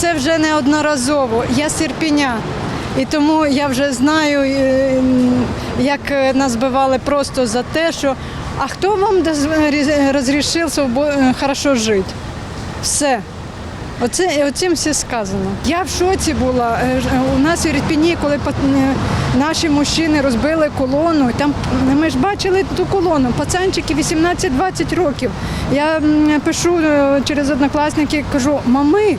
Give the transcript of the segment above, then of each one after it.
це вже неодноразово. Я з Ірпіня. І тому я вже знаю, е, як е, нас бивали просто за те, що а хто вам розрішив е, хорошо жити? Все. Оце, оцим все сказано. Я в шоці була. У нас в Ірпіні, коли наші мужчини розбили колону, там е, ми ж бачили ту колону, пацанчики 18-20 років. Я пишу через однокласники, кажу, мами,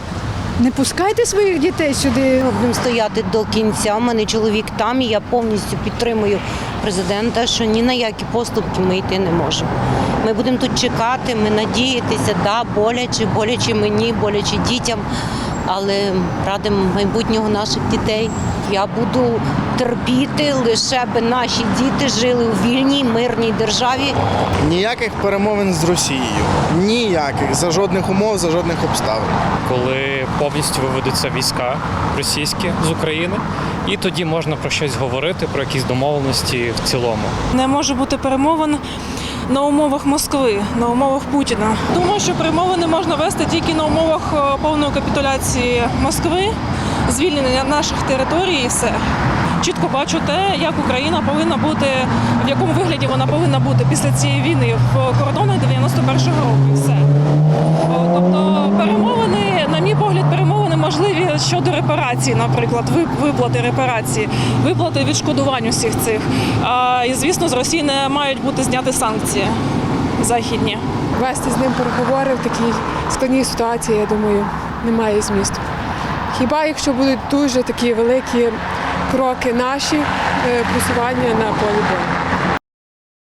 не пускайте своїх дітей сюди. Будемо стояти до кінця. У мене чоловік там, і я повністю підтримую президента, що ні на які поступки ми йти не можемо. Ми будемо тут чекати, ми надіятися, да, боляче, боляче мені, боляче дітям, але ради майбутнього наших дітей. Я буду терпіти, лише би наші діти жили у вільній, мирній державі. Ніяких перемовин з Росією. Ніяких. За жодних умов, за жодних обставин. коли повністю виведуться війська російські з України, і тоді можна про щось говорити, про якісь домовленості в цілому. Не може бути перемовин на умовах Москви, на умовах Путіна. Думаю, що перемовини можна вести тільки на умовах е, повної капітуляції Москви, звільнення наших територій і все. Чітко бачу те, як Україна повинна бути, в якому вигляді вона повинна бути після цієї війни в кордонах 91-го року. Щодо репарацій, наприклад, виплати репарації, виплати відшкодувань усіх цих. І звісно, з Росії не мають бути зняті санкції західні. вести з ним переговори в такій складній ситуації, я думаю, немає змісту. Хіба якщо будуть дуже такі великі кроки наші е, просування на полі бою.